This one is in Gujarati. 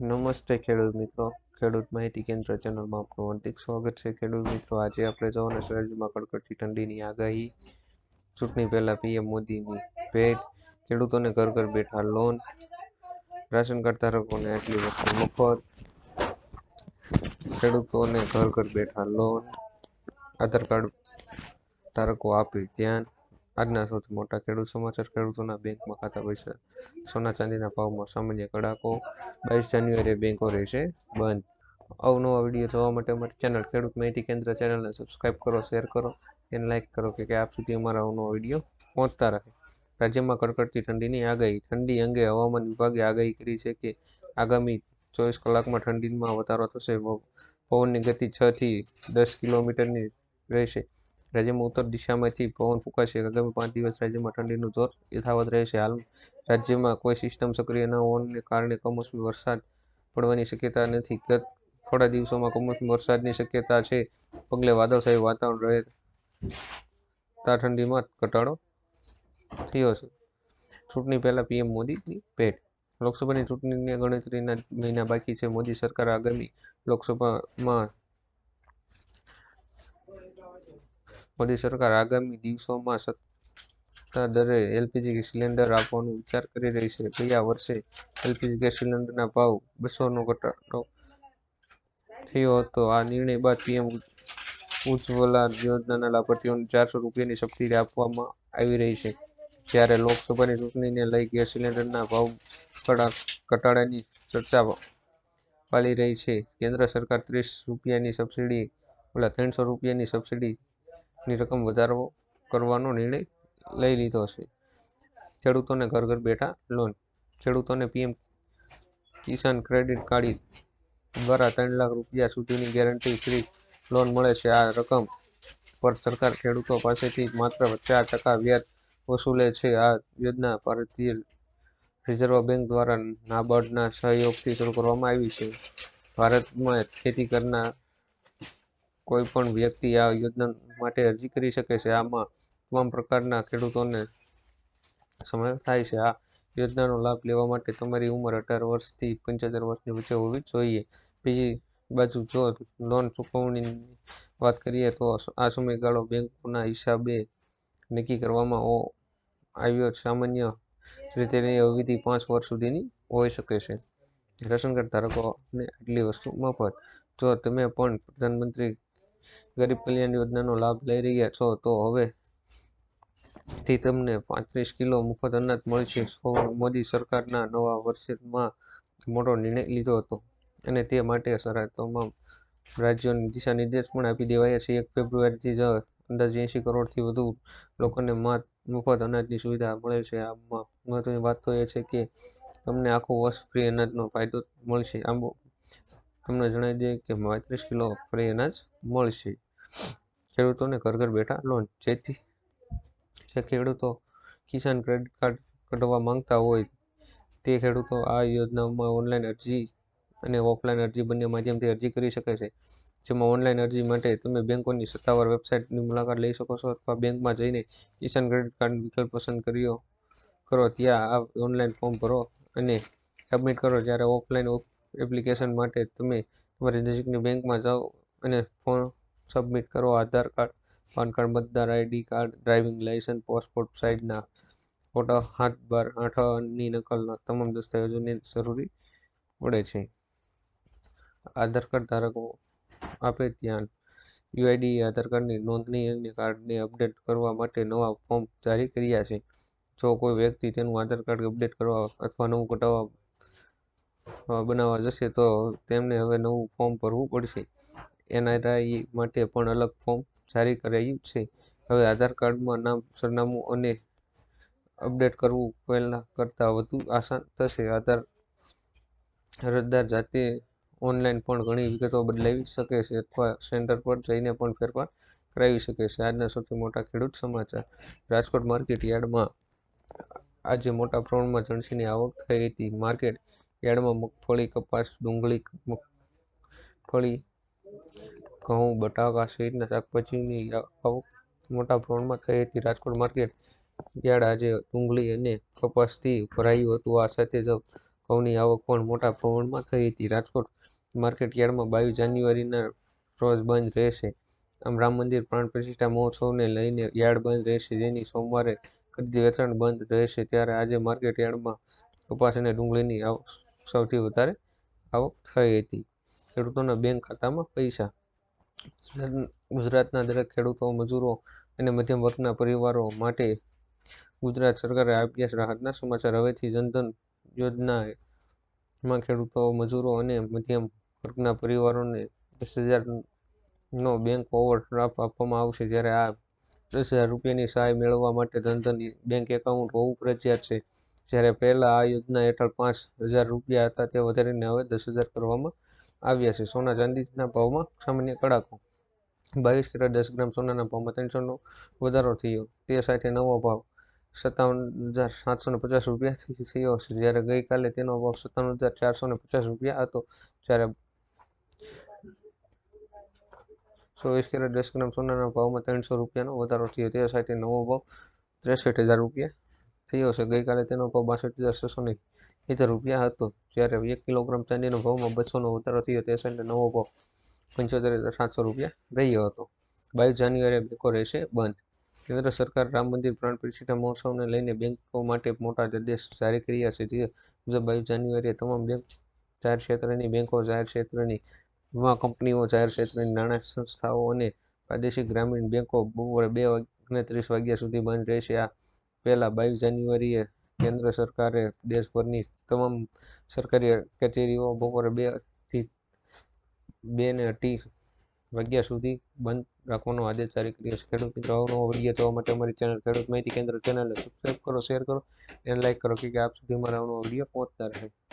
નમસ્તે ખેડૂત મિત્રો. ખેડૂત માહિતી કેન્દ્ર ચેનલમાં આપનું હાર્દિક સ્વાગત છે. ખેડૂત મિત્રો, આજે આપણે જોવાના રાજ્યમાં કડકડતી ઠંડીની આગાહી. ચૂંટણી પહેલાં પીએમ મોદીની ભેટ, ખેડૂતોને ઘર ઘર બેઠા લોન રાશન કાર્ડ ધારકોને આટલી વસ્તુ મફત, ખેડૂતોને ઘર ઘર બેઠા લોન આધાર કાર્ડ ધારકો આપે ધ્યાન આજના સૌથી મોટા ખેડૂત સમાચાર ખેડૂતોના બેંકમાં ખાતા પૈસા સોના ચાંદીના ભાવમાં સામાન્ય કડાકો બાવીસ જાન્યુઆરીએ બેંકો રહેશે બંધ. અવનવા વીડિયો જોવા માટે અમારી ચેનલ ખેડૂત માહિતી કેન્દ્ર ચેનલને સબસ્ક્રાઇબ કરો શેર કરો એને લાઇક કરો કે કે આપ સુધી અમારા અવનવા વીડિયો પહોંચતા રહે. રાજ્યમાં કડકડતી ઠંડીની આગાહી, ઠંડી અંગે હવામાન વિભાગે આગાહી કરી છે કે આગામી ચોવીસ કલાકમાં ઠંડીમાં વધારો થશે. પવનની ગતિ છથી દસ કિલોમીટરની રહેશે. રાજ્યમાં ઉત્તર દિશામાંથી પવન ફૂંકાશે. આગામી પાંચ દિવસ રાજ્યમાં ઠંડીનું જોર યથાવત રહેશે. હાલ રાજ્યમાં કોઈ સિસ્ટમ સક્રિય ન હોવાને કારણે કમોસમી વરસાદ પડવાની શક્યતા નથી. ગત થોડા દિવસોમાં કમોસમી વરસાદની શક્યતા છે. પગલે વાદળછાયું વાતાવરણ રહેતા ઠંડીમાં ઘટાડો થયો છે. ચૂંટણી પહેલાં પીએમ મોદીની ભેટ. લોકસભાની ચૂંટણીની ગણતરીના મહિના બાકી છે. મોદી સરકાર આગામી લોકસભામાં મોદી સરકાર આગામી દિવસોમાં સત્તા દરે એલપીજી સિલિન્ડર આપવાનો વિચાર કરી રહી છે. ગયા વર્ષે એલપીજી ગેસ સિલિન્ડરના ભાવ બસોનો ઘટાડો થયો હતો. આ નિર્ણય બાદ પીએમ ઉજ્જવલા યોજનાના લાભાર્થીઓને ચારસો રૂપિયાની સબસિડી આપવામાં આવી રહી છે. જ્યારે લોકસભાની ચૂંટણીને લઈ ગેસ સિલિન્ડરના ભાવ ઘટાડાની ચર્ચા ચાલી રહી છે. કેન્દ્ર સરકાર ત્રીસ રૂપિયાની સબસિડી, ઓલા ત્રણસો રૂપિયાની સબસિડી ની રકમ વધારો કરવાનો નિર્ણય લઈ લીધો છે. ખેડૂતોને ઘર ઘર બેઠા લોન ખેડૂતોને પીએમ કિસાન ક્રેડિટ કાર્ડ દ્વારા ત્રણ લાખ રૂપિયા સુધીની ગેરંટી ફ્રી લોન મળે છે. આ રકમ પર સરકાર ખેડૂતો પાસેથી માત્ર ચાર ટકા વ્યાજ વસૂલે છે. આ યોજના ભારતીય રિઝર્વ બેંક દ્વારા નાબાર્ડના સહયોગથી શરૂ કરવામાં આવી છે. ભારતમાં ખેતી કરનાર કોઈ પણ વ્યક્તિ આ યોજના માટે અરજી કરી શકે છે. આમાં તમામ પ્રકારના ખેડૂતોને સમાવેશ થાય છે. આ યોજનાનો લાભ લેવા માટે તમારી ઉંમર અઢાર વર્ષથી પંચોતેર વર્ષની વચ્ચે હોવી જોઈએ. બીજી બાજુ જો લોન ચૂકવણીની વાત કરીએ તો આ સમયગાળો બેંકોના હિસાબે નક્કી કરવામાં આવ્યો સામાન્ય રીતે અવધિ પાંચ વર્ષ સુધીની હોઈ શકે છે. રેશન કાર્ડ ધારકોને આટલી વસ્તુ મફત. જો તમે પણ પ્રધાનમંત્રી ગરીબ કલ્યાણ યોજનાનો લાભ લઈ રહ્યા છો, તો હવે થી તમને પાંત્રીસ કિલો મફત અનાજ મળશે. મોદી સરકારના નવા વર્ષમાં મોટો નિર્ણય લીધો હતો અને તે માટે તમામ રાજ્યોને દિશા નિર્દેશ પણ આપી દેવાયા છે. એક ફેબ્રુઆરીથી જ અંદાજે એંશી કરોડથી વધુ લોકોને મફત અનાજની સુવિધા મળે છે. આમાં મહત્વની વાત તો એ છે કે તમને આખું વર્ષ ફ્રી અનાજનો ફાયદો મળશે. આમ તમને જણાવી દઈએ કે પાંત્રીસ કિલો ફ્રી અનાજ મળશે. ખેડૂતોને ઘર ઘર બેઠા લોન. જેથી જે ખેડૂતો કિસાન ક્રેડિટ કાર્ડ કઢવા માંગતા હોય તે ખેડૂતો આ યોજનામાં ઓનલાઈન અરજી અને ઓફલાઈન અરજી બંને માધ્યમથી અરજી કરી શકે છે. જેમાં ઓનલાઈન અરજી માટે તમે બેંકોની સત્તાવાર વેબસાઇટની મુલાકાત લઈ શકો છો અથવા બેંકમાં જઈને કિસાન ક્રેડિટ કાર્ડ વિકલ્પ પસંદ કર્યો કરો. ત્યાં આ ઓનલાઈન ફોર્મ ભરો અને સબમિટ કરો. જ્યારે ઓફલાઈન એપ્લિકેશન માટે તમે તમારી નજીકની બેંકમાં જાઓ અને ફોર્મ સબમિટ કરો આધાર કાર્ડ, પાન કાર્ડ, મતદાર ID card, driving licence passport સાઇઝના photo, હાથ, બાર, આઠની નકલના તમામ દસ્તાવેજોની જરૂરી પડે છે. આધાર કાર્ડ ધારકો આપે ધ્યાન યુઆઈડી, આધાર કાર્ડની નોંધણી અને કાર્ડને અપડેટ કરવા માટે નવા ફોર્મ જારી કર્યા છે. જો કોઈ વ્યક્તિ તેનું આધાર કાર્ડ અપડેટ કરવા અથવા નવું કઢાવવા બનાવવા જશે તો તેમને હવે નવું ફોર્મ ભરવું પડશે. એનઆરઆઈ માટે પણ અલગ ફોર્મ જારી કરાયું છે. હવે આધાર કાર્ડમાં નામ, સરનામું અને અપડેટ કરવું પહેલા કરતાં વધુ આસાન થશે. આધાર અરજદાર જાતે ઓનલાઈન પણ ઘણી વિગતો બદલાવી શકે છે અથવા સેન્ટર પર જઈને પણ ફેરફાર કરાવી શકે છે. આજના સૌથી મોટા ખેડૂત સમાચાર. રાજકોટ માર્કેટ યાર્ડમાં આજે મોટા પ્રમાણમાં જણસીની આવક થઈ હતી. માર્કેટ યાર્ડમાં મગફળી કપાસ, ડુંગળી મગફળી, ઘઉં, બટાકા સહિતના શાકભાજીની આવક મોટા પ્રમાણમાં થઈ હતી. રાજકોટ માર્કેટ યાર્ડ આજે ડુંગળી અને કપાસથી ભરાયું હતું. આ સાથે જ ઘઉંની આવક પણ મોટા પ્રમાણમાં થઈ હતી. રાજકોટ માર્કેટ યાર્ડમાં બાવીસ જાન્યુઆરીના રોજ બંધ રહેશે. આમ રામ મંદિર પ્રાણ પ્રતિષ્ઠા મહોત્સવને લઈને યાર્ડ બંધ રહેશે. જેની સોમવારે ખરીદી વેચાણ બંધ રહેશે. ત્યારે આજે માર્કેટ યાર્ડમાં કપાસ અને ડુંગળીની આવક સૌથી વધારે આવક થઈ હતી. ખેડૂતોના બેંક ખાતામાં પૈસા. ગુજરાતના દરેક ખેડૂતો, મજૂરો અને મધ્યમ વર્ગના પરિવારો માટે ગુજરાત સરકારે આપ્યા રાહતના સમાચાર. હવેથી જનધન યોજનામાં ખેડૂતો, મજૂરો અને મધ્યમ વર્ગના પરિવારોને દસ હજારનો બેંક ઓવરડ્રાફ્ટ આપવામાં આવશે જ્યારે આ દસ હજાર રૂપિયાની સહાય મેળવવા માટે જનધન બેંક એકાઉન્ટ હોવું ફરજિયાત છે. જ્યારે પહેલાં આ યોજના હેઠળ પાંચ હજાર રૂપિયા હતા, તે વધારીને હવે દસ હજાર કરવામાં આવ્યા છે. સોના ચાંદીના ભાવમાં સામાન્ય કડાકો. બાવીસ કેરેટ દસ ગ્રામ સોનાના ભાવમાં ત્રણસોનો વધારો થયો. તે સાથે નવો ભાવ સત્તાવન હજાર સાતસો ને પચાસ રૂપિયા થયો છે. જ્યારે ગઈકાલે તેનો ભાવ સત્તાવન હજાર ચારસો ને પચાસ રૂપિયા હતો, જ્યારે ચોવીસ કેરેટ દસ ગ્રામ સોનાના ભાવમાં ત્રણસો રૂપિયાનો વધારો થયો. તે સાથે નવો ભાવ ત્રેસઠ હજાર રૂપિયા થયો છે. ગઈકાલે તેનો ભાવ બાસઠ હજાર છસો ને સિત્તેર રૂપિયા હતો. જ્યારે એક કિલોગ્રામ ચાંદીના ભાવમાં બસોનો વધારો થયો. તે સાથે નવો ભાવ પંચોતેર હજાર સાતસો રૂપિયા રહ્યો હતો. બાવીસ જાન્યુઆરીએ બેંકો રહેશે બંધ. કેન્દ્ર સરકાર રામ મંદિર, પ્રાણ પ્રતિષ્ઠા મહોત્સવને લઈને બેંકો માટે મોટા આદેશ જારી કર્યા છે. જે મુજબ બાવીસ જાન્યુઆરીએ તમામ બેંક જાહેર ક્ષેત્રની બેંકો, જાહેર ક્ષેત્રની વીમા કંપનીઓ, જાહેર ક્ષેત્રની નાણાં સંસ્થાઓ અને પ્રાદેશિક ગ્રામીણ બેંકો બપોરે બે અને ત્રીસ વાગ્યા સુધી બંધ રહેશે. આ પહેલા બાવીસ જાન્યુઆરીએ કેન્દ્ર સરકારે દેશભરની તમામ સરકારી કચેરીઓ બપોરે બેથી બે ને અઢી વાગ્યા સુધી બંધ રાખવાનો આદેશ જારી કર્યો છે. ખેડૂત મિત્રો વીડિયો જોવા માટે અમારી ચેનલ ખેડૂત માહિતી કેન્દ્ર ચેનલને સબસ્ક્રાઈબ કરો શેર કરો અને લાઇક કરો કે આપ સુધી મારા અવનવો વીડિયો પહોંચતા રહે.